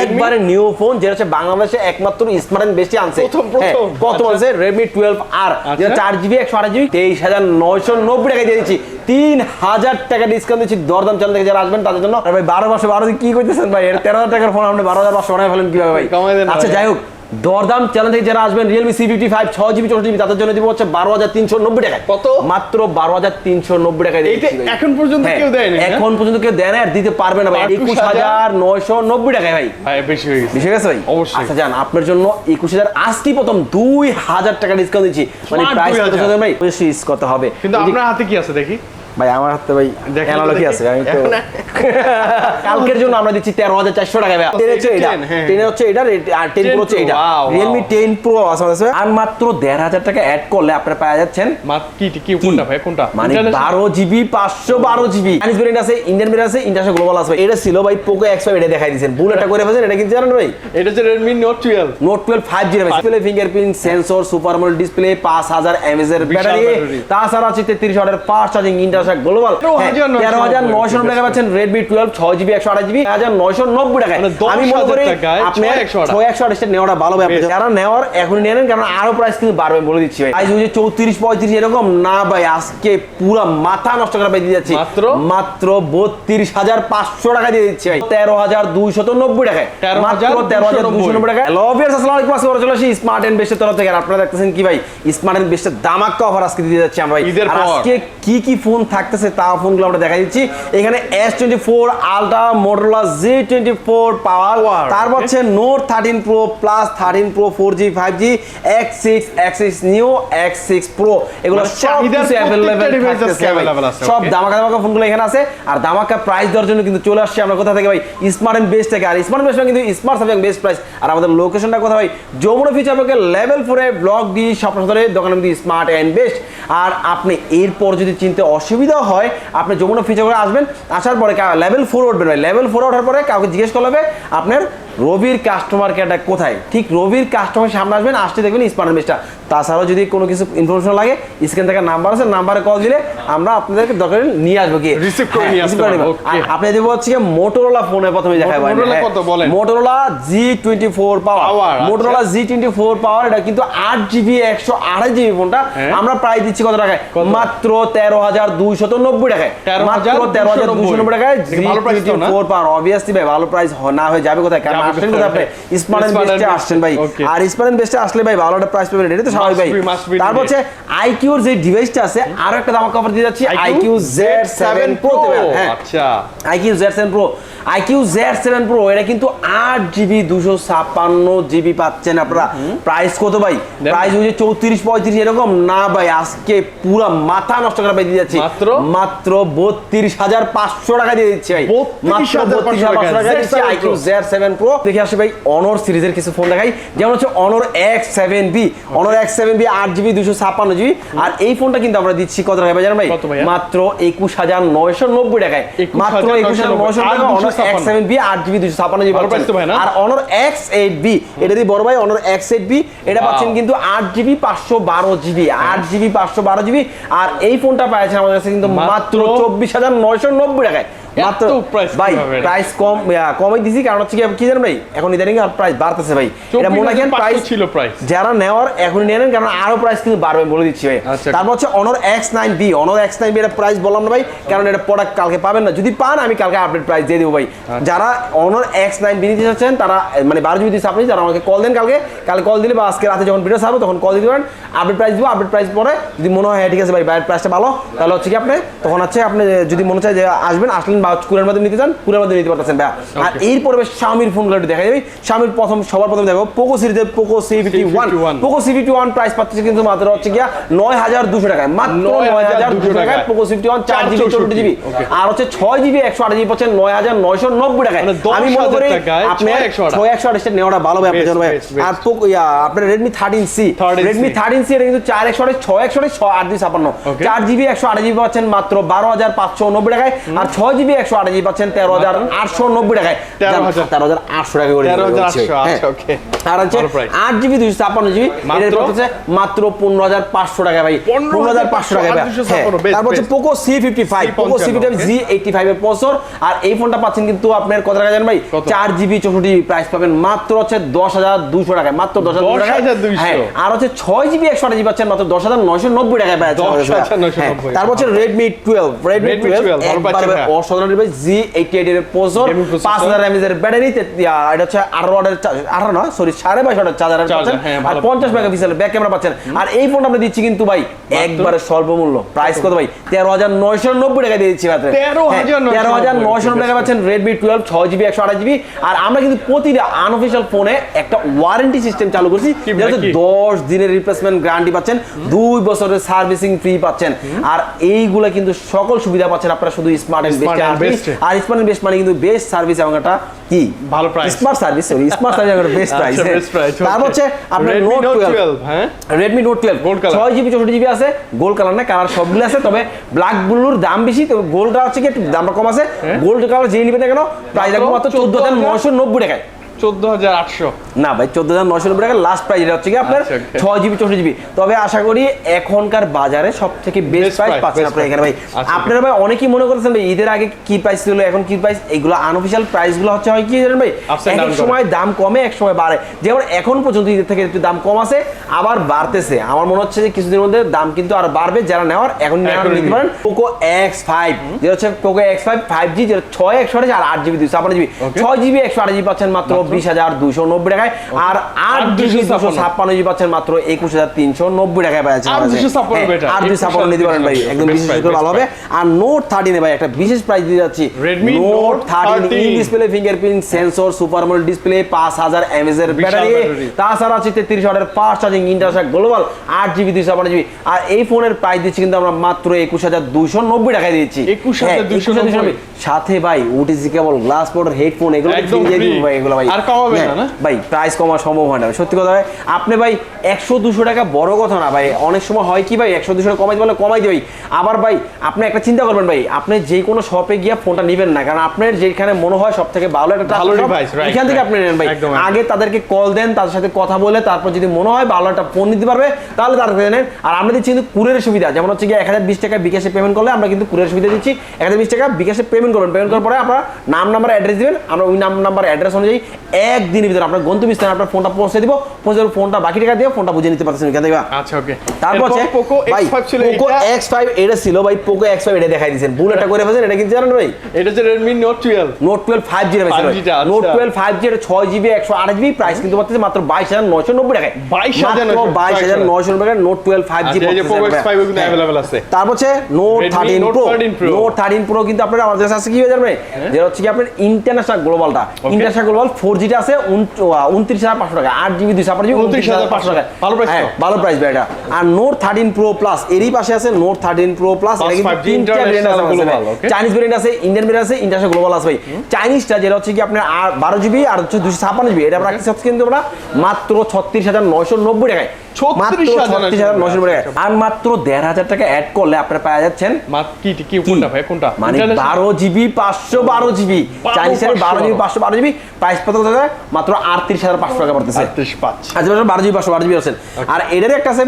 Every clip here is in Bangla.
একবারে নিউ ফোন যেটা হচ্ছে বাংলাদেশে একমাত্র স্মার্ট বেশি আনছে। প্রথম, হ্যাঁ, প্রথম। কত আছে আনছে রেডমি টুয়েলভ আর আচ্ছা। যেটা চার জিবি একশো আঠাশ জিবি তেইশ হাজার নয়শো নব্বই টাকা দিয়ে দিচ্ছি। তিন হাজার টাকা ডিসকাউন্ট দিচ্ছি দরদাম চ্যানেল থেকে যারা আসবেন তাদের জন্য। আর ভাই বারো মাসে বারো দিন কি করতেছেন ভাই? এর তেরো হাজার টাকার ফোন আপনি বারো হাজার পাঁচশো বানায় ফেলেন কীভাবে ভাই? আচ্ছা যাই হোক। দরদাম চ্যানেল থেকে যারা আসবেন রিয়েলমি সি ফিফটি ফাইভ ছয় জিবি চৌষট্টি জিবি তাদের জন্য দিব হচ্ছে বারো হাজার তিনশো নব্বই টাকা কত? মাত্র বারো হাজার তিনশো নব্বই টাকা এখন পর্যন্ত কেউ দেয়নি, হ্যাঁ? এখন পর্যন্ত কেউ দেয় না আর দিতে পারবে না ভাই। একুশ হাজার নয়শো নব্বই টাকায় ভাই। বেশি হয়ে গেছে। গেছে ভাই? অবশ্যই। আচ্ছা জান আপনার জন্য একুশ হাজার আজকে প্রথম দুই হাজার টাকা ডিসকাউন্ট দিচ্ছি। মানে প্রাইস 2000 ভাই? ইউজ করতে হবে। কিন্তু আপনার হাতে কি আছে দেখি? ভাই আমার হাতে ভাই অ্যানালজি আছে আমি তো কালকের জন্য আমরা দিচ্ছি তেরো হাজার চারশো টাকা ভাই। টেন হচ্ছে এটা 10, হ্যাঁ। টেন হচ্ছে এটা আর টেন প্রো হচ্ছে এটা। wow, wow. Realme ten Pro আছে আর মাত্র দেড় হাজার টাকা অ্যাড করলে আপনারা পাওয়া যাচ্ছেন কি কি কোনটা ভাই কোনটা? মানে? বারো জিবি পাঁচশো বারো জিবি। চাইনিজ ভেরিয়েন্ট আছে ইন্ডিয়ান ভেরিয়েন্ট আছে ইন্টারন্যাশনাল গ্লোবাল আছে এটা ছিল ভাই পোকো এক্স ফাইভ এটা দেখাই দিয়েছেন। বুলেটটা করে ফেলছেন এটা কিন্তু জানেন ভাই? এটা হচ্ছে Redmi Note twelve Note twelve five G display fingerprint sensor super AMOLED display পাঁচ হাজার এমএস এর ব্যাটারি। তাছাড়া আছে তেত্রিশ ওয়াটের ফাস্ট চার্জিং গ্লোবাল তেরো হাজার নয়শো টাকা পাচ্ছেন রেডমি টুয়েলভ ছয় জিবি একশো আঠাশ জিবি হাজার নয়শো নব্বই টাকায়। মানে আমি মনে করি আপনি ছয় একশো আঠাশটা নেওয়াটা ভালো যারা নেওয়ার এখন নিয়ে নেন কারণ আরও প্রাইস কিন্তু বাড়বে বলে দিচ্ছি ভাই। আজ যে চৌত্রিশ পঁয়ত্রিশ এরকম। না ভাই আজকে পুরো মাথা নষ্ট করে যাচ্ছি মাত্র? মাত্র বত্রিশ হাজার পাঁচশো টাকা দিয়ে দিচ্ছি ভাই। তেরো হাজার দুইশত নব্বই টাকায়। মাত্র তেরো হাজার দুশো নব্বই আসসালামু আলাইকুম। আমরা চলে আসি স্মার্ট এন্ড বেস্টের তরফ থেকে। আপনারা দেখতেছেন কি ভাই? স্মার্ট এন্ড বেস্টের দামাক্কা অফার আজকে দিয়ে যাচ্ছি আমরা। আজকে কি কি ফোন থাকতেছে তা ফোনগুলো আমরা দেখা দিচ্ছি। এখানে S twenty four Ultra Motorola G twenty four power তারপর হচ্ছে Note thirteen Pro Plus thirteen Pro four G five G X six X six new X six Pro এগুলো মানে সব? দামাকা দামাকা ফোনগুলো এখানে আছে। আর দামাকা প্রাইস দেওয়ার জন্য কিন্তু চলে আসছে আমরা কোথা থেকে ভাই? স্মার্ট এন্ড বেস্ট থেকে। আর স্মার্ট বেস্ট কিন্তু স্মার্ট সাবজেক্ট বেস্ট প্রাইস আর আমাদের লোকেশনটা কোথায় ভাই? যমুনা ফিচার পার্কের লেভেল ফোরে ব্লক ডি স্বপ্ন সদরে দোকানে কিন্তু স্মার্ট এন্ড বেস্ট আর আপনি এরপর যদি চিনতে অসুবিধা হয়, আপনি যমুনা ফিচার করে আসবেন, আসার পরে লেভেল ফোর উঠবেন ভাই। লেভেল ফোর ওঠার পরে কাউকে জিজ্ঞেস করবে আপনার রবির কাস্টমার কেয়ারটা কোথায়? ঠিক রবির কাস্টমার সামনে আসবেন আসতে দেখবেন স্মার্ট বেস্টটা তাছাড়াও যদি কোনো কিছু ইনফরমেশন লাগে স্ক্রিন থেকে নাম্বার আছে নাম্বারে কল দিলে আমরা আপনাদেরকে দরকার নিয়ে আসব গিয়ে। Receive করে হ্যাঁ, নিয়ে okay. আপনি দেবো হচ্ছে মোটরোলা ফোনে প্রথমে দেখাবো Motorola কত বলেন? Motorola G twenty four power. Motorola G twenty four power এটা কিন্তু আট জিবি একশো আড়াই জিবি ফোনটা হ্যাঁ। আমরা প্রায় দিচ্ছি কত টাকায়? মাত্র তেরো হাজার দুইশত নব্বই টাকায়। মাত্র তেরো হাজার দুইশো নব্বই টাকায় জি না? ফোর পাওয়ার অবভিয়াসলি ভাই ভালো প্রাইস না হয়ে যাবে কোথায়? কোথায় আপনি স্মার্ট বেস্টে আসছেন ভাই। আর স্মার্ট বেস্টে আসলে ভাই ভালো একটা প্রাইস পাবেন এটা তো স্বাভাবিক ভাই। তারপর হচ্ছে আইকিউর যে ডিভাইসটা আছে আরও একটা দাম কভার দিয়ে যাচ্ছি আইকিউ জেড সেভেন প্রো হ্যাঁ। আচ্ছা। IQOO Z seven Pro iQOO Z seven Pro এটা কিন্তু আট জিবি দুশো ছাপ্পান্ন জিবি পাচ্ছেন আপনারা। প্রাইস কত ভাই? প্রাইস হচ্ছে চৌত্রিশ পঁয়ত্রিশ এরকম? না ভাই আজকে পুরো মাথা নষ্ট করে ভাই দিয়ে যাচ্ছি। মাত্র? মাত্র বত্রিশ হাজার পাঁচশো টাকা দিয়ে দিচ্ছি ভাই। 32,500 মাত্র বত্রিশ হাজার পাঁচশো টাকা Z7 দিচ্ছি। আইকিউ জেড সেভেন প্রো দেখে আসি ভাই অনর সিরিজের কিছু ফোন দেখাই। যেমন হচ্ছে Honor X seven B Honor X seven B আট জিবি দুশো ছাপ্পান্ন জিবি। আর এই ফোনটা কিন্তু আমরা দিচ্ছি কত টাকা জানেন ভাই? মাত্র একুশ হাজার নয়শো নব্বই টাকায়। মাত্র একুশ হাজার নয়শো টাকা অনর এক্স সেভেন বি আট জিবি দুশো ছাপ্পান্ন জিবি? আর অনর এক্স এইট বি এটা দিয়ে বড় ভাই অনর এক্স এইট বি এটা পাচ্ছেন কিন্তু আট জিবি পাঁচশো বারো জিবি আট জিবি পাঁচশো বারো জিবি। আর এই ফোনটা পাচ্ছেন আমাদের কাছে কিন্তু মাত্র মাত্র চব্বিশ হাজার নয়শো নব্বই টাকায়। মাত্র ভাই প্রাইস কম কমই দিছি কারণ হচ্ছে কি জানেন ভাই এখন ইদানিং আর প্রাইস বাড়তেছে ভাই। এটা মনে রাখেন প্রাইস ছিল প্রাইস যারা নেওয়ার এখন নিয়ে নেন কারণ আরও প্রাইস কিন্তু বাড়বে বলে দিচ্ছি ভাই। আচ্ছা। তারপর হচ্ছে Honor X nine B Honor X nine B এর প্রাইস বললাম না ভাই কারণ এটা প্রোডাক্ট কালকে পাবেন না। যদি পান আমি কালকে আপডেট প্রাইস দিয়ে দেবো ভাই। আচ্ছা। যারা অনর এক্স নাইন বি নিতে চাচ্ছেন তারা মানে বারো জিবি দিচ্ছে আপনি যারা আমাকে কল দেন কালকে কালকে কল দিলে বা আজকে রাতে যখন ভিডিও ছাড়বো তখন কল দিতে পারেন আপডেট প্রাইস দিব আপডেট প্রাইস পরে যদি মনে হয় হ্যাঁ ঠিক আছে ভাই বাইরের প্রাইসটা ভালো তাহলে হচ্ছে কি আপনি তখন হচ্ছে আপনি যদি মনে চায় যে আসবেন আসলেন বা কুরের মাধ্যমে নিতে চান কুরের মাধ্যমে নিতে পারতেছেন ভাই আর Okay. এর পরে স্বামীর ফোনগুলো একটু দেখা যাবে স্বামীর প্রথম সবার প্রথম দেখো পোকো সিরিজের Poco C fifty one C51 Poco C fifty one price পাচ্ছে কিন্তু মাত্র হচ্ছে গিয়া নয় হাজার দুশো টাকায়। মাত্র নয় হাজার দুশো টাকায়। পোকো সি ফিফটি ওয়ান চার জিবি চৌষট্টি জিবি আর হচ্ছে ছয় জিবি একশো আট জিবি পাচ্ছেন নয় হাজার নয়শো নব্বই টাকায়। মানে আমি মনে করি আপনি ছয় একশো আঠাশটা নেওয়াটা ভালো হবে আপনার ভাই। আর পোকো আপনার Redmi thirteen C 13C Redmi thirteen C এটা কিন্তু চার একশো আঠাশ ছয় একশো আঠাশ ছয় আট দুই ছাপান্ন. চার জিবি একশো আট জিবি পাচ্ছেন মাত্র বারো হাজার পাঁচশো নব্বই টাকায়। আর ছয় জিবি একশো পাচ্ছেন তেরো হাজার আটশো নব্বই টাকায়। তেরো হাজার। আটশো টাকা করে দিতে 13,800 হচ্ছে। হ্যাঁ। আচ্ছা। আর হচ্ছে আট জিবি দুইশো ছাপ্পান্ন জিবি। হচ্ছে মাত্র পনেরো হাজার পাঁচশো টাকা ভাই। পনেরো হাজার পাঁচশো টাকা ভাই। 8,256 হ্যাঁ। তারপর হচ্ছে Poco C fifty five Poco C fifty G eighty five এর প্রসেসর আর এই ফোনটা পাচ্ছেন কিন্তু আপনার কত টাকা জানেন ভাই? চার জিবি চৌষট্টি জিবি প্রাইস পাবেন মাত্র হচ্ছে দশ হাজার দুশো টাকায়। মাত্র দশ হাজার টাকায়। 10,200 হ্যাঁ। আর হচ্ছে ছয় জিবি একশো আট জিবি পাচ্ছেন মাত্র দশ হাজার নয়শো নব্বই টাকায় পাচ্ছেন 10,990 তারপর হচ্ছে রেডমি টুয়েলভ রেডমি টুয়েলভ 12 হ্যাঁ। অসাধারণ ডিভাইস জি এইটি এইট এর প্রসেসর পাঁচ হাজার এমএজের ব্যাটারি এটা হচ্ছে আঠারো ওয়াটের আঠারো না সরি সাড়ে বাইশ ওয়াটের চার্জার পাচ্ছেন। হ্যাঁ, আর পঞ্চাশ মেগাপিক্সেল ব্যাক ক্যামেরা পাচ্ছেন। আর এই ফোনটা দিচ্ছি কিন্তু ভাই একবারে স্বল্প মূল্য প্রাইস কত ভাই? তেরো হাজার নয়শো নব্বই টাকা দিয়ে দিচ্ছি মাত্র। 13,990 তেরো হাজার নয়শো নব্বই। টাকা পাচ্ছেন রেডমি টুয়েলভ ছয় জিবি একশো আঠাশ জিবি আর আমরা কিন্তু প্রতিটা আনঅফিসিয়াল ফোনে একটা ওয়ারেন্টি সিস্টেম চালু করছি। যেটা দশ দিনের রিপ্লেসমেন্ট গ্যারান্টি পাচ্ছেন দুই বছরের সার্ভিসিং ফ্রি পাচ্ছেন। আর এইগুলা কিন্তু সকল সুবিধা পাচ্ছেন আপনারা শুধু স্মার্ট আর স্মার্ট বেস্ট মানে কিন্তু বেস্ট সার্ভিস এবং একটা কি? ভালো price। Smart service sorry smart service এবং বেস্ট প্রাইস। তারপর হচ্ছে আপনার নোট 12, হ্যাঁ? Twelve Gold color। ছয় জিবি চৌষট্টি জিবি আছে গোল্ড কালার না কালার সবগুলো আছে তবে ব্ল্যাক ব্লুর দাম বেশি তবে গোল্ডটা হচ্ছে কি একটু দামটা কম আছে। গোল্ড কালার যেই নিবে না কেন প্রাইস রাখব মাত্র চোদ্দ হাজার নয়শো নব্বই টাকায়। চোদ্দ হাজার আটশো। না ভাই চোদ্দ হাজার নয়শো নব্বই টাকা লাস্ট প্রাইস এটা হচ্ছে কি আপনার আচ্ছা, ছয় জিবি চৌষট্টি জিবি। তবে আশা করি এখনকার বাজারে সব থেকে বেস্ট প্রাইস পাচ্ছেন আপনারা এখানে ভাই। আচ্ছা, আপনারা ভাই অনেকেই মনে করছেন ভাই ঈদের আগে কি প্রাইস ছিল এখন কি প্রাইস এগুলো আনঅফিসিয়াল প্রাইসগুলো হচ্ছে হয় কি জানেন ভাই? এক। সময় দাম কমে এক সময় বাড়ে। যেমন এখন পর্যন্ত ঈদের থেকে একটু দাম কম আছে আবার বাড়তেছে। আমার মনে হচ্ছে যে কিছুদিনের মধ্যে দাম কিন্তু আর বাড়বে যারা নেওয়ার এখন নিতে পারেন পোকো এক্স ফাইভ যেটা হচ্ছে Poco X five five G যেটা ছয় একশো আঠাশ আর আট জিবি দুশো আপনার জিবি। ছয় জিবি একশো আট জিবি পাচ্ছেন মাত্র বিশ হাজার দুশো নব্বই টাকায়। আর আট দুশো ছাপ্পান্ন জিবি পাচ্ছেন মাত্র একুশ হাজার তিনশো নব্বই টাকায় পাচ্ছেন আর 256 বেটা। আট দুশো ছাপ্পান্ন নিতে পারেন ভাই একদম বিশেষ করে ভালো হবে। আর নোট থার্টিনে ভাই একটা বিশেষ প্রাইস দিয়ে যাচ্ছি। Note thirteen 13 in display fingerprint sensor super AMOLED display পাঁচ হাজার এমএস এর ব্যাটারি তাছাড়া আছে তেত্রিশ ওয়াটের ফাস্ট চার্জিং ইন্টারসা গ্লোবাল আট জিবি দুইশো ছাপ্পান্ন জিবি আর এই ফোনের প্রাইস দিচ্ছি কিন্তু আমরা মাত্র একুশ হাজার দুইশো নব্বই টাকায় দিচ্ছি। 21,290 হ্যাঁ, 21,290 সাথে ভাই OTG cable glass protector headphone এগুলো দিয়ে দিব ভাই এগুলো ভাই। আর কমাবে হ্যাঁ, না? ভাই প্রাইস কমা সম্ভব হয় না সত্যি কথা ভাই আপনি ভাই একশো দুশো টাকা বড় কথা না ভাই। অনেক সময় হয় কি ভাই একশো দুশো টাকা কমাই বলে কমাই দিই। ভাই আবার ভাই আপনি একটা চিন্তা করবেন ভাই আপনি যে কোনো শপে গিয়ে ফোনটা নেবেন না। কারণ আপনার যেখানে মনে হয় সব থেকে ভালো একটা ভালো এখান থেকে আপনি নেন ভাই। আগে তাদেরকে কল দেন তাদের সাথে কথা বলে তারপর যদি মনে হয় ভালো একটা ফোন নিতে পারবে তাহলে তার কাছে নেন। আর আমরা দিচ্ছি কিন্তু কুরিয়ার সুবিধা। যেমন হচ্ছে কি এক হাজার বিশ টাকা বিকাশে পেমেন্ট করলে আমরা কিন্তু কুরিয়ার সুবিধা দিচ্ছি। এক হাজার বিশ টাকা বিকাশে পেমেন্ট করবেন। পেমেন্ট করার পরে আপনার নাম নাম্বার অ্যাড্রেস দিবেন। আমরা ওই নাম নাম্বার অ্যাড্রেস অনুযায়ী একদিনের ভিতরে আপনার গন্তব্যস্থানে আপনার ফোনটা পৌঁছে দিব পৌঁছে দেবো, ফোনটা বাকি টাকা দিয়ে ফোনটা বুঝে নিতে পারছেন এখান থেকে আচ্ছা ওকে তারপর হচ্ছে পোকো এক্স ফাইভ এটা এটা ছিল ভাই পোকো এক্স ফাইভ এটা দেখাই দিয়েছেন। ভুল একটা করে ফেলছেন এটা কিন্তু জানেন ভাই? এটা হচ্ছে Redmi Note twelve Note twelve five G 5G টা। নোট টুয়েলভ ফাইভ জি ছয় জিবি একশো আঠাশ জিবি প্রাইস কিন্তু পাচ্ছে মাত্র বাইশ হাজার নয়শো নব্বই টাকায়। 22,990 বাইশ হাজার নয়শো নব্বই টাকায় নোট টুয়েলভ ফাইভ জি এই যে Poco X5 কিন্তু available আছে। তারপর হচ্ছে Note thirteen Note Pro 13 Note thirteen Pro কিন্তু আপনার আমাদের কাছে কি হয়ে যাবে? যে হচ্ছে কি আপনার ইন্টারন্যাশনাল গ্লোবালটা ইন্টারন্যাশনাল গ্লোবাল ফোর জিটা আছে উনত্রিশ হাজার পাঁচশো টাকা আট জিবি দুইশো আপনার 29,500 টাকা। ভালো প্রাইস হ্যাঁ, ভালো প্রাইস ভাই এটা। আর নোট থার্টিন প্রো প্লাস এরই পাশে আছে Note thirteen Pro Plus Plus 5G international global, okay? Chinese variant আছে ইন্ডিয়ান ভেরিয়েন্ট আছে ইন্টারন্যাশনাল গ্লোবাল আছে ভাই। চাইনিজটা যেটা হচ্ছে কি আপনার আর বারো জিবি আর হচ্ছে দুশো জিবি এটা হচ্ছে কিন্তু আমরা মাত্র ছত্রিশ হাজার নয়শো নব্বই টাকায়। মাত্র ছত্রিশ হাজার নয়শো আর মাত্র দেড় হাজার টাকা অ্যাড করলে আপনারা পাওয়া যাচ্ছেন কি কি কোনটা ভাই কোনটা? মানে বারো জিবি পাঁচশো বারো জিবি বারো বারো জিবি পাঁচশো বারো জিবি প্রাইস কত টাকা মাত্র আটত্রিশ হাজার পাঁচশো টাকা পড়তেছে। আচ্ছা বারো জিবি পাঁচশো বারো জিবি আছেন আর এটার একটা আছে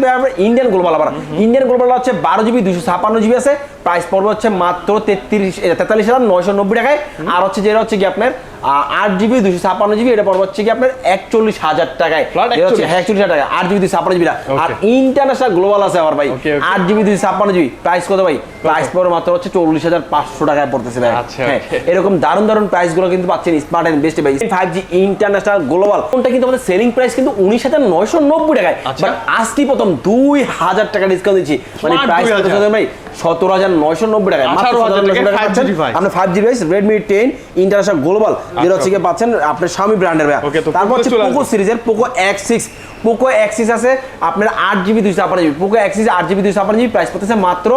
ইন্ডিয়ান গ্লোবাল আবার ইন্ডিয়ান গ্লোবাল হচ্ছে বারো জিবি দুশো ছাপ্পান্ন জিবি আছে। প্রাইস পড়বে হচ্ছে মাত্র তেত্রিশ তেতাল্লিশ হাজার নয়শো নব্বই টাকায়। আর হচ্ছে যেটা হচ্ছে কি আপনার আট জিবি দুশো ছাপ্পান্ন জিবি এটা হচ্ছে কি আপনার একচল্লিশ হাজার টাকায়। Flat এটা হচ্ছে 41 একচল্লিশ হাজার টাকা আট জিবি দুশো ছাপ্পান্ন জিবি আর ইন্টারন্যাশনাল গ্লোবাল আছে আবার ভাই. আট জিবি দুশো ছাপ্পান্ন জিবি প্রাইস কত ভাই? প্রাইস পড়বে মাত্র হচ্ছে চল্লিশ হাজার পাঁচশো টাকায় পড়তেছে ভাই। আচ্ছা, হ্যাঁ এরকম দারুণ দারুণ প্রাইসগুলো কিন্তু পাচ্ছেন স্মার্ট এন্ড বেস্ট ভাই। ফাইভ জি ইন্টারন্যাশনাল গ্লোবাল ফোনটা কিন্তু আমাদের সেলিং প্রাইস কিন্তু উনিশ হাজার নয়শো নব্বই টাকায়। আচ্ছা। বাট আজকে প্রথম দুই হাজার টাকা ডিসকাউন্ট দিচ্ছি। মানে প্রাইস ভাই? সতেরো হাজার নয়শো নব্বই টাকায়। মাত্র 18,000 সতেরো টাকায় টাকা 5G পাচ্ছেন। device। আপনি five G device Redmi ten international global যেটা পাচ্ছেন আপনার স্বামী ব্র্যান্ডের তারপর হচ্ছে পোকো সিরিজের Poco X six Poco X six আছে আপনার আট জিবি দুইশো ছাপ্পান্ন জিবি পোকো এক্সিস আট জিবি দুইশো ছাপ্পান্ন জিবি প্রাইস পড়তেছে মাত্র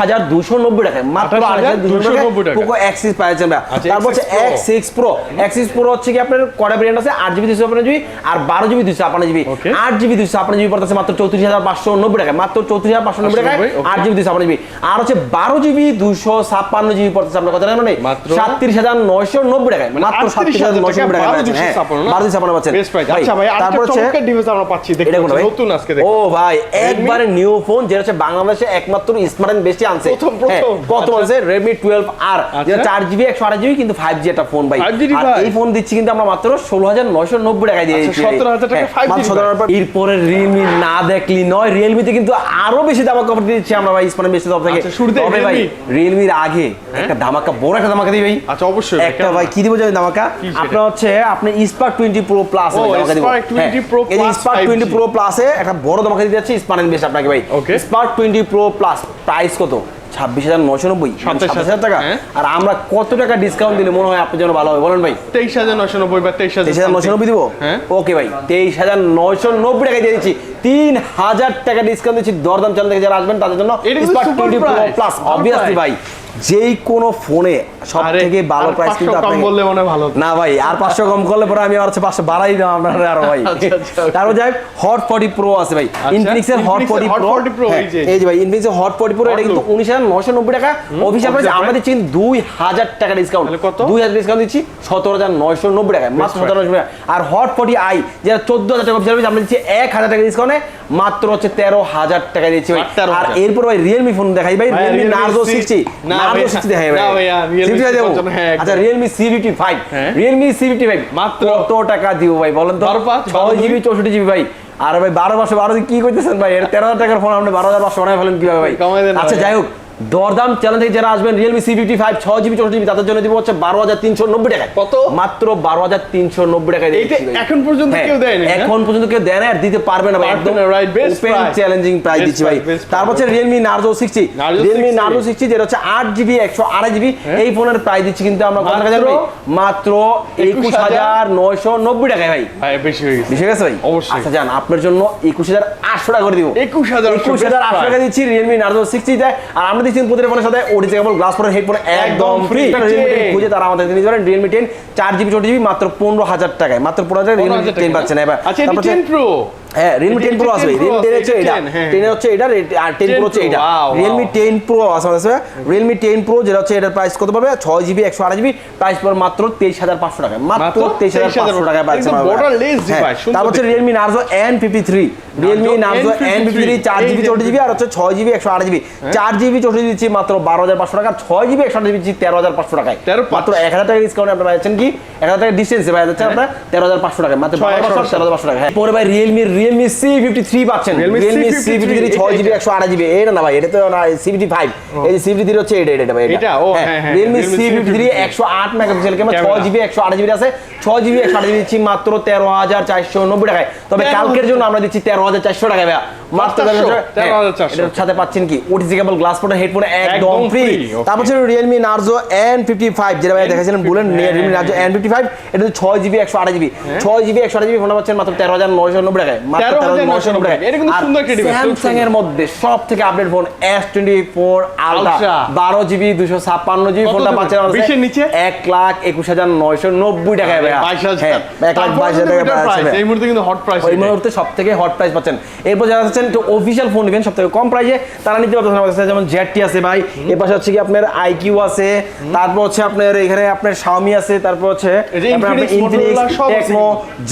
হাজার দুশো নব্বই টাকায়। মাত্র আঠাইশ হাজার দুশো নব্বই টাকা। পোকো এক্সিস আচ্ছা, তারপর হচ্ছে X6 X six pro X six pro হচ্ছে কি আপনার কটা ভেরিয়েন্ট আছে? আট জিবি দুশো ছাপ্পান্ন জিবি আর বারো জিবি দুশো ছাপ্পান্ন জিবি আট জিবি দুশো ছাপ্পান্ন জিবি পড়তেছে মাত্র চৌত্রিশ হাজার পাঁচশো নব্বই টাকায়। মাত্র চৌত্রিশ হাজার পাঁচশো নব্বই টাকায় আট জিবি দুশো ছাপ্পান্ন জিবি আর হচ্ছে বারো জিবি দুশো ছাপ্পান্ন জিবি পড়তেছে আপনার কথা মাত্র? সাতত্রিশ হাজার নয়শো নব্বই টাকায় মাত্র সাতত্রিশ হাজার নয়শো নব্বই টাকা হ্যাঁ বারো দুশো ছাপ্পান্ন পাচ্ছেন আচ্ছা তারপর হচ্ছে আমরা পাচ্ছি? নতুন আজকে ও ভাই একবারে নিউ ফোন যেটা হচ্ছে বাংলাদেশে একমাত্র স্মার্ট বেস্টই আনছে হ্যাঁ। কত। আছে রেডমি টুয়েলভ আর। যেটা চার জিবি একশো আট জিবি কিন্তু ফাইভ জি একটা ফোন ভাই 5G আর device? এই ফোন দিচ্ছি কিন্তু আমরা মাত্র ষোলো হাজার নয়শো নব্বই টাকায় দিয়ে আচ্ছা, দিচ্ছি 17,000 টাকা 5G device। এরপরে রিয়েলমি না দেখলি নয় রিয়েলমিতে কিন্তু আরও বেশি দামা কভার দিচ্ছি আমরা ভাই স্মার্ট বেস্ট তরফ থেকে। আচ্ছা, তবে ভাই রিয়েলমির আগে একটা ধামাকা বড় একটা ধামাকা দিই ভাই। আচ্ছা অবশ্যই একটা ভাই কি দিব জানেন ধামাকা? আপনার হচ্ছে আপনি স্পার্ক টোয়েন্টি প্রো প্লাস ধামাকা দিব। এই স্পার্ক 5G টোয়েন্টি প্রো প্লাসে একটা বড় ধামাকা দিতে যাচ্ছি স্পার্ক বেশি আপনাকে ভাই. Spark twenty pro plus price কত? ছাব্বিশ হাজার নশো নব্বই। সাতাশ হাজার টাকা। হ্যাঁ। আর আমরা কত টাকা ডিসকাউন্ট দিলে মনে হয় আপনার জন্য ভালো হবে? বলেন ভাই। তেইশ হাজার নশো নব্বই বা তেইশ হাজার নশো নব্বই দিব? হ্যাঁ। ওকে ভাই তেইশ হাজার নয়শো নব্বই টাকা দিয়ে দিচ্ছি। তিন হাজার টাকা ডিসকাউন্ট দিচ্ছি। দরদাম চ্যানেল থেকে যারা আসবেন তাদের জন্য প্লাস অবভিয়াসলি ভাই। যেই কোনো ফোনে সব থেকে ভালো প্রাইস কিন্তু কম আপনাকে বললে মনে ভালো না ভাই আর পাঁচশো কম করলে পরে আমি আর হচ্ছে পাঁচশো বাড়াই দাম আপনার আরও ভাই। আচ্ছা, আচ্ছা, তারপর যাই হট ফর্টি প্রো আছে ভাই। হট ফর্টি এর প্রো 40 Pro, এই যে। ভাই ইনফিনিক্সের হট ফর্টি প্রো এটা কিন্তু look। উনিশ হাজার নশো নব্বই টাকা। অফিসিয়াল প্রাইস কিন্তু দুই হাজার টাকা ডিসকাউন্ট তাহলে কত? দুই হাজার ডিসকাউন্ট দিচ্ছি সতেরো হাজার নয়শো নব্বই টাকা মাত্র price। সতেরো টাকা আর হট ফর্টি আই যেটা চোদ্দ হাজার টাকা অফিসিয়াল আমরা দিচ্ছি এক হাজার টাকা ডিসকাউন্টে মাত্র হচ্ছে তেরো হাজার টাকা দিচ্ছি ভাই। আর এরপর ভাই রিয়েলমি ফোন দেখাই ভাই Realme Realme 60 হ্যাঁ। আচ্ছা রিয়েলমি সি ফিফটি ফাইভ হ্যাঁ। রিয়েলমি সি ফিফটি ফাইভ মাত্র? কত টাকা দিব ভাই বলেন তো ছয়? জিবি চৌষট্টি জিবি ভাই আর ভাই বারো পাঁচশো বারো কি করতেছেন ভাই এর তেরো হাজার টাকার ফোন আপনি বারো হাজার পাঁচশো ফেলেন কীভাবে ভাই আচ্ছা যাই হোক দরদাম চ্যানেল থেকে যারা আসবেন রিয়েলমি সি ফিফটি ফাইভ ছয় জিবি চৌষট্টি জিবি তাদের জন্য দিব হচ্ছে বারো হাজার তিনশো নব্বই টাকা কত? মাত্র বারো হাজার তিনশো নব্বই টাকা এখন পর্যন্ত কেউ হ্যাঁ? এখন পর্যন্ত কেউ দেয় না আর দিতে পারবে না একদম ওপেন চ্যালেঞ্জিং প্রাইস দিচ্ছি ভাই। তারপর হচ্ছে Realme Narzo sixty Realme Narzo sixty যেটা হচ্ছে আট জিবি একশো আড়াই জিবি হ্যাঁ। এই ফোনের প্রাইস দিচ্ছি কিন্তু আমরা কত টাকা জানি ভাই? মাত্র একুশ হাজার নয়শো নব্বই টাকায় ভাই। ভাই বেশি হয়ে গেছে। বেশি গেছে ভাই? অবশ্যই। আচ্ছা জান আপনার জন্য একুশ হাজার আটশো টাকা করে দিব। 21,800 একুশ হাজার আটশো টাকা দিচ্ছি রিয়েলমি নার্জো সিক্সটিতে আর আমরা প্রতিটা ফোনের সাথে গ্লাস ফোনের হেডফোন একদম ফ্রি। খুঁজে তারা আমাদের নিতে পারেন রিয়েলমি টেন চার জিবি ছোট জিবি মাত্র পনেরো হাজার টাকায়। মাত্র পনেরো হাজার রিয়েলমি 15,000 টেন। পাচ্ছেন। এবার আচ্ছা এটা তারপর হচ্ছে- 10 প্রো হ্যাঁ টেন এটা প্রো আসবে 10 টেন হচ্ছে এটা। 10, হ্যাঁ, টেন হচ্ছে এটা আর টেন 10 প্রো হচ্ছে এটা। টেন প্রো আছে আমাদের রিয়েলমি টেন প্রো যেটা হচ্ছে এটার প্রাইস কত পাবে ছয় জিবি একশো আট জিবি প্রাইস পড়বে মাত্র তেইশ হাজার পাঁচশো টাকা মাত্র মাত্র তেইশ হাজার পাঁচশো টাকায় পাচ্ছেন একদম borderless তারপর হচ্ছে Realme Narzo N53 N fifty three চার জিবি এই জিবি আর হচ্ছে ছয় জিবি একশো আট জিবি চার জিবি চৌষট্টি দিচ্ছি মাত্র বারো হাজার পাঁচশো টাকা। ছয় জিবি একশো আট জিবি দিচ্ছি তেরো হাজার পাঁচশো টাকায়। 13 মাত্র এক হাজার টাকা ডিসকাউন্ট আপনারা পাচ্ছেন কি? এক হাজার টাকা ডিস্টেন্সে পাওয়া যাচ্ছে আপনার তেরো হাজার পাঁচশো টাকায়। মাত্র ছয় বারো একশো বছর তেরো হাজার পাঁচশো টাকা হ্যাঁ পরে ভাই রিয়েলমি ফিফটি থ্রি পাচ্ছেন। Realme Realme C fifty three C53 ছয় জিবি এটা। না ভাই এটা তো না সি ফিফটি ফাইভ এই সি ফিফটি থ্রি হচ্ছে এটা এটা ভাই এটা? ও, হ্যাঁ, হ্যাঁ, Realme Realme C fifty three C53 একশো আট মেগাপিক্সেল ক্যামেরা ছয় Camera। জিবি একশো আট জিবি আছে। ছয় জিবি একশো আট জিবি দিচ্ছি মাত্র তেরো হাজার চারশো নব্বই টাকায়। তবে কালকের জন্য আমরা দিচ্ছি তেরো হাজার চারশো টাকায় ভাইয়া। মাত্র 400, হ্যাঁ, 13,400 এটার সাথে পাচ্ছেন কি? ওটিসি কেবল গ্লাস ফোনের হেডফোন একদম ফ্রি তারপর নার্জো এন ফিফটি ফাইভ যেটা ভাই দেখাছিলেন বলেন হ্যাঁ, নার্জো এন ফিফটি ফাইভ এটা হচ্ছে ছয় জিবি একশো আট জিবি ছয় জিবি একশো আট জিবি ফোনটা পাচ্ছেন মাত্র তেরো হাজার নয়শো নব্বই টাকায়। স্যামসাং এর মধ্যে সব থেকে update phone S twenty four ultra বারো জিবি দুশো ছাপ্পান্ন জিবি ফোনটা পাচ্ছেন বিশের নিচে? এক লাখ একুশ হাজার নয়শো নব্বই টাকায় ভাইয়া। বাইশ হাজার হ্যাঁ, এক লাখ বাইশ হাজার টাকা এই মুহূর্তে কিন্তু হট প্রাইস ওই মুহূর্তে সব থেকে হট প্রাইস পাচ্ছেন। এরপর যারা হচ্ছেন একটু অফিসিয়াল ফোন নেবেন সব থেকে কম প্রাইসে তারা নিতে পারতেছেন আমাদের কাছে যেমন জেডটি আছে ভাই। এর পাশে হচ্ছে কি আপনার আইকিউ আছে তারপর হচ্ছে আপনার এখানে আপনার শাওমি আছে তারপর হচ্ছে ইনফিনিক্স টেকনো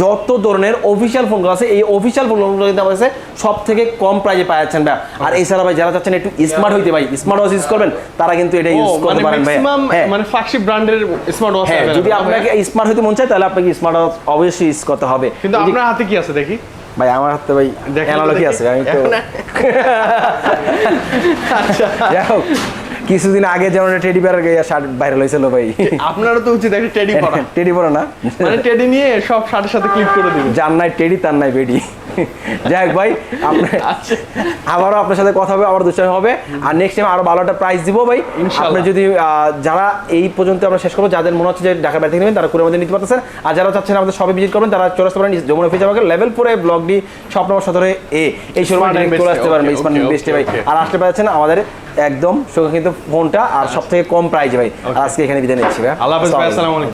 যত ধরনের অফিসিয়াল ফোনগুলো আছে এই অফিসিয়াল ফোনগুলো কিন্তু আমাদের কাছে সব থেকে কম প্রাইসে পাওয়া যাচ্ছেন ভাই। আর এছাড়া ভাই যারা চাচ্ছেন একটু স্মার্ট হইতে ভাই স্মার্ট ওয়াচ ইউজ করবেন তারা কিন্তু এটা ইউজ মানে করতে পারেন ভাই। হ্যাঁ। মানে ফ্ল্যাগশিপ ব্র্যান্ডের স্মার্ট ওয়াচ যদি আপনাকে স্মার্ট হইতে মন চায় তাহলে আপনাকে স্মার্ট ওয়াচ অবশ্যই ইউজ করতে হবে। কিন্তু আপনার হাতে কি আছে দেখি? ভাই আমার হাতে ভাই অ্যানালগই আছে আমি তো আচ্ছা। কিছুদিন আগে যেমন টেডি বিয়ার শার্ট ভাইরাল হয়েছিল ভাই। আপনারও তো উচিত একটা টেডি পরা। টেডি পরে না? মানে টেডি নিয়ে সব সাথে সাথে ক্লিক করে দিবেন যার নাই টেডি তার নাই বেডি। যাই হোক ভাই আচ্ছা। আবারও আপনার সাথে কথা হবে আবার দুষ্টামি হবে। আর নেক্সট টাইম আরও ভালো একটা প্রাইস দিব ভাই। আপনি যদি যারা এই পর্যন্ত আমরা শেষ করব যাদের মনে হচ্ছে যে ঢাকা থেকে নেবেন তারা করে আমাদের নিতে পারতেছেন। আর যারা চাচ্ছেন আমাদের সবে ভিজিট করবেন তারা চলে আসতে পারেন যমুনা অফিস আমাকে লেভেল ফোরে ব্লক ডি শপ নম্বর সতেরো এ এই and চলে আসতে পারেন ভাই। আর আসতে পারছেন আমাদের একদম কিন্তু ফোনটা আর সব থেকে কম প্রাইজে ভাই। আজকে এখানে বিদায় নিচ্ছি ভাই। আল্লাহ হাফেজ ভাই আসসালামু আলাইকুম।